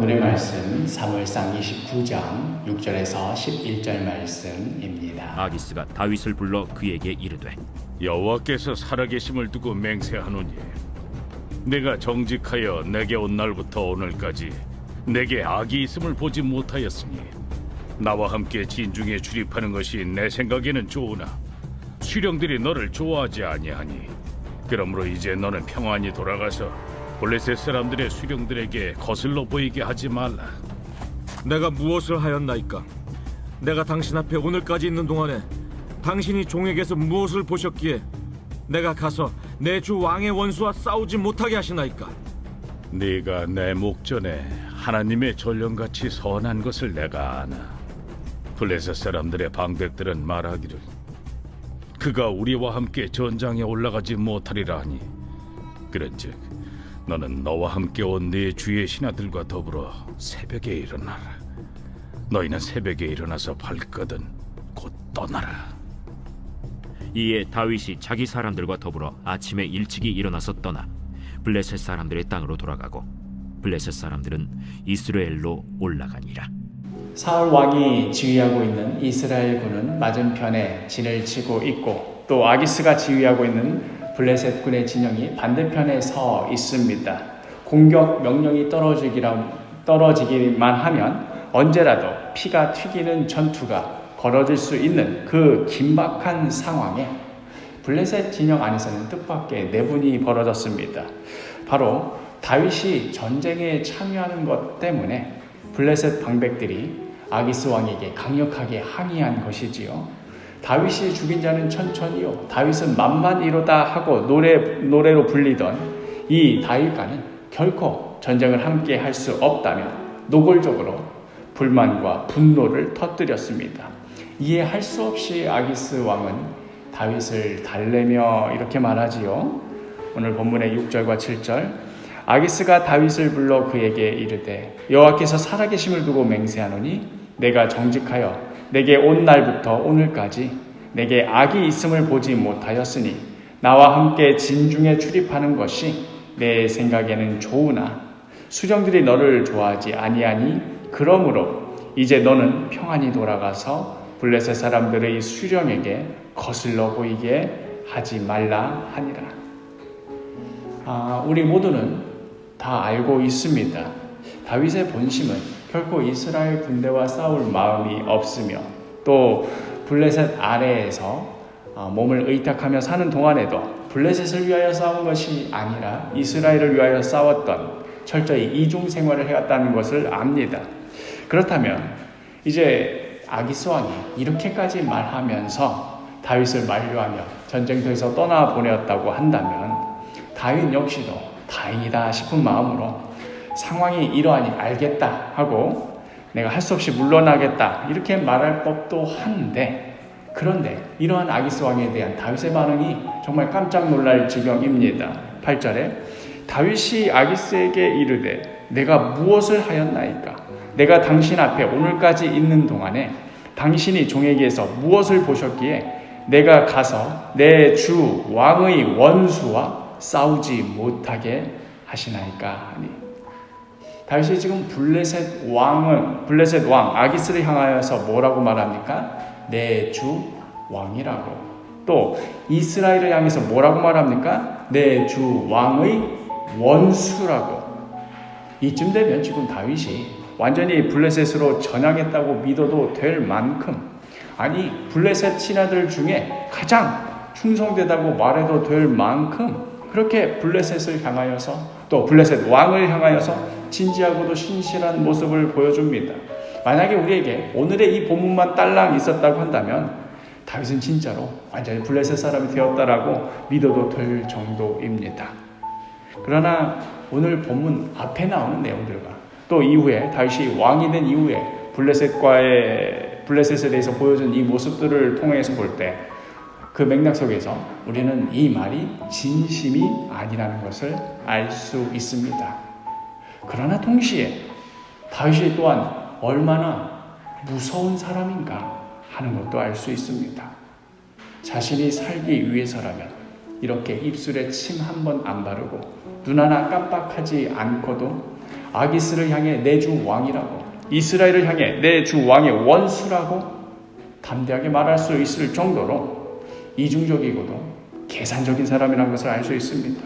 오늘의 말씀 사무엘상 29장 6절에서 11절 말씀입니다. 아기스가 다윗을 불러 그에게 이르되 여호와께서 살아계심을 두고 맹세하노니 내가 정직하여 내게 온 날부터 오늘까지 내게 악이 있음을 보지 못하였으니 나와 함께 진중에 출입하는 것이 내 생각에는 좋으나 수령들이 너를 좋아하지 아니하니 그러므로 이제 너는 평안히 돌아가서 블레셋 사람들의 수령들에게 거슬러 보이게 하지 말라 내가 무엇을 하였나이까? 내가 당신 앞에 오늘까지 있는 동안에 당신이 종에게서 무엇을 보셨기에 내가 가서 내 주 왕의 원수와 싸우지 못하게 하시나이까? 네가 내 목전에 하나님의 전령같이 선한 것을 내가 아나 블레셋 사람들의 방백들은 말하기를 그가 우리와 함께 전장에 올라가지 못하리라 하니 그런즉 너는 너와 함께 온 네 주의 신하들과 더불어 새벽에 일어나라. 너희는 새벽에 일어나서 발거든 곧 떠나라. 이에 다윗이 자기 사람들과 더불어 아침에 일찍이 일어나서 떠나 블레셋 사람들의 땅으로 돌아가고 블레셋 사람들은 이스라엘로 올라가니라. 사울 왕이 지휘하고 있는 이스라엘 군은 맞은편에 진을 치고 있고 또 아기스가 지휘하고 있는 블레셋 군의 진영이 반대편에 서 있습니다. 공격 명령이 떨어지기만 하면 언제라도 피가 튀기는 전투가 벌어질 수 있는 그 긴박한 상황에 블레셋 진영 안에서는 뜻밖의 내분이 벌어졌습니다. 바로 다윗이 전쟁에 참여하는 것 때문에 블레셋 방백들이 아기스 왕에게 강력하게 항의한 것이지요. 다윗이 죽인 자는 천천히요. 다윗은 만만이로다 하고 노래 노래로 불리던 이 다윗과는 결코 전쟁을 함께 할 수 없다며 노골적으로 불만과 분노를 터뜨렸습니다. 이해할 수 없이 아기스 왕은 다윗을 달래며 이렇게 말하지요. 오늘 본문의 6절과 7절 아기스가 다윗을 불러 그에게 이르되 여호와께서 살아계심을 두고 맹세하노니 내가 정직하여 내게 온 날부터 오늘까지 내게 악이 있음을 보지 못하였으니 나와 함께 진중에 출입하는 것이 내 생각에는 좋으나 수령들이 너를 좋아하지 아니하니 그러므로 이제 너는 평안히 돌아가서 블레셋 사람들의 수령에게 거슬러 보이게 하지 말라 하니라. 아, 우리 모두는 다 알고 있습니다. 다윗의 본심은 결코 이스라엘 군대와 싸울 마음이 없으며 또 블레셋 아래에서 아, 몸을 의탁하며 사는 동안에도 블레셋을 위하여 싸운 것이 아니라 이스라엘을 위하여 싸웠던 철저히 이중 생활을 해왔다는 것을 압니다. 그렇다면 이제 아기스 왕이 이렇게까지 말하면서 다윗을 만류하며 전쟁터에서 떠나 보내었다고 한다면 다윗 역시도 다행이다 싶은 마음으로 상황이 이러하니 알겠다 하고 내가 할 수 없이 물러나겠다 이렇게 말할 법도 한데 그런데 이러한 아기스 왕에 대한 다윗의 반응이 정말 깜짝 놀랄 지경입니다. 8절에 다윗이 아기스에게 이르되 내가 무엇을 하였나이까 내가 당신 앞에 오늘까지 있는 동안에 당신이 종에게서 무엇을 보셨기에 내가 가서 내 주 왕의 원수와 싸우지 못하게 하시나이까 하니 다윗이 지금 블레셋 왕은 블레셋 왕 아기스를 향하여서 뭐라고 말합니까? 내 주 왕이라고. 또 이스라엘을 향해서 뭐라고 말합니까? 내 주 왕의 원수라고. 이쯤 되면 지금 다윗이 완전히 블레셋으로 전향했다고 믿어도 될 만큼 아니 블레셋 신하들 중에 가장 충성되다고 말해도 될 만큼 그렇게 블레셋을 향하여서 또 블레셋 왕을 향하여서 진지하고도 신실한 모습을 보여줍니다. 만약에 우리에게 오늘의 이 본문만 딸랑 있었다고 한다면 다윗은 진짜로 완전히 블레셋 사람이 되었다라고 믿어도 될 정도입니다. 그러나 오늘 본문 앞에 나오는 내용들과 또 이후에 다윗이 왕이 된 이후에 블레셋과의 블레셋에 대해서 보여준 이 모습들을 통해서 볼 때 그 맥락 속에서 우리는 이 말이 진심이 아니라는 것을 알 수 있습니다. 그러나 동시에 다윗이 또한 얼마나 무서운 사람인가 하는 것도 알 수 있습니다. 자신이 살기 위해서라면 이렇게 입술에 침 한 번 안 바르고 눈 하나 깜빡하지 않고도 아기스를 향해 내 주 왕이라고 이스라엘을 향해 내 주 왕의 원수라고 담대하게 말할 수 있을 정도로 이중적이고도 계산적인 사람이라는 것을 알 수 있습니다.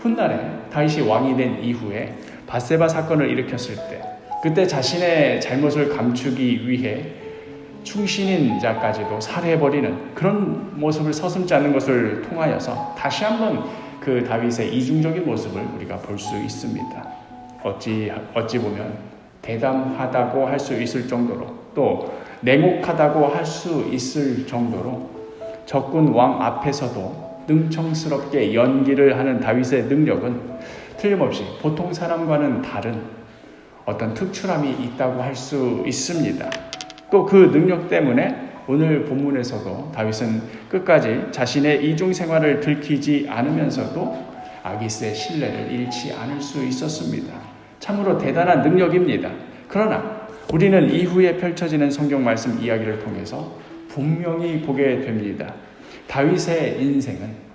훗날에 다윗이 왕이 된 이후에 바세바 사건을 일으켰을 때 그때 자신의 잘못을 감추기 위해 충신인 자까지도 살해해버리는 그런 모습을 서슴지 않는 것을 통하여서 다시 한번 그 다윗의 이중적인 모습을 우리가 볼 수 있습니다. 어찌 어찌 보면 대담하다고 할 수 있을 정도로 또 냉혹하다고 할 수 있을 정도로 적군 왕 앞에서도 능청스럽게 연기를 하는 다윗의 능력은 틀림없이 보통 사람과는 다른 어떤 특출함이 있다고 할 수 있습니다. 또 그 능력 때문에 오늘 본문에서도 다윗은 끝까지 자신의 이중 생활을 들키지 않으면서도 아기스의 신뢰를 잃지 않을 수 있었습니다. 참으로 대단한 능력입니다. 그러나 우리는 이후에 펼쳐지는 성경 말씀 이야기를 통해서 분명히 보게 됩니다. 다윗의 인생은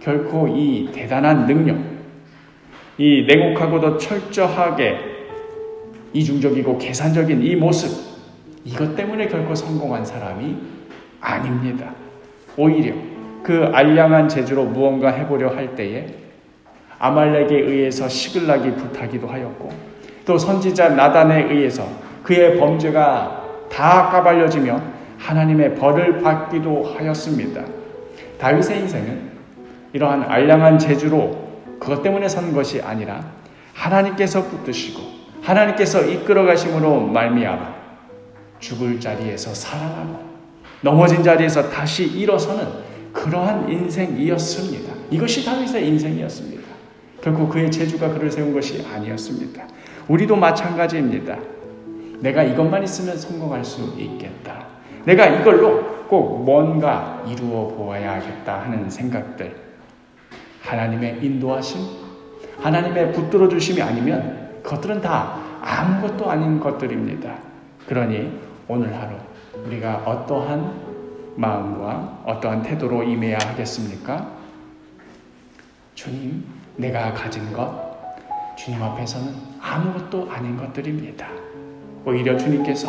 결코 이 대단한 능력, 이 냉혹하고도 철저하게 이중적이고 계산적인 이 모습, 이것 때문에 결코 성공한 사람이 아닙니다. 오히려 그 알량한 재주로 무언가 해보려 할 때에 아말렉에 의해서 시글락이 불타기도 하였고 또 선지자 나단에 의해서 그의 범죄가 다 까발려지며 하나님의 벌을 받기도 하였습니다. 다윗의 인생은 이러한 알량한 재주로 그것 때문에 선 것이 아니라 하나님께서 붙드시고 하나님께서 이끌어 가심으로 말미암아 죽을 자리에서 살아나고 넘어진 자리에서 다시 일어서는 그러한 인생이었습니다. 이것이 다윗의 인생이었습니다. 결코 그의 재주가 그를 세운 것이 아니었습니다. 우리도 마찬가지입니다. 내가 이것만 있으면 성공할 수 있겠다. 내가 이걸로 꼭 뭔가 이루어 보아야겠다 하는 생각들. 하나님의 인도하심, 하나님의 붙들어 주심이 아니면 그것들은 다 아무것도 아닌 것들입니다. 그러니 오늘 하루 우리가 어떠한 마음과 어떠한 태도로 임해야 하겠습니까? 주님, 내가 가진 것, 주님 앞에서는 아무것도 아닌 것들입니다. 오히려 주님께서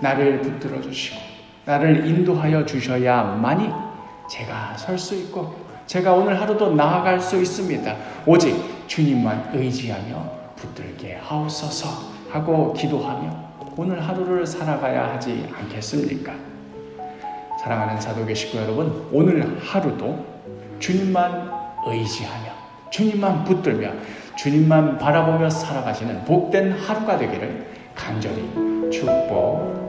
나를 붙들어 주시고, 나를 인도하여 주셔야만이 제가 설 수 있고, 제가 오늘 하루도 나아갈 수 있습니다. 오직 주님만 의지하며 붙들게 하옵소서 하고 기도하며 오늘 하루를 살아가야 하지 않겠습니까? 사랑하는 사도계 식구 여러분, 오늘 하루도 주님만 의지하며 주님만 붙들며 주님만 바라보며 살아가시는 복된 하루가 되기를 간절히 축복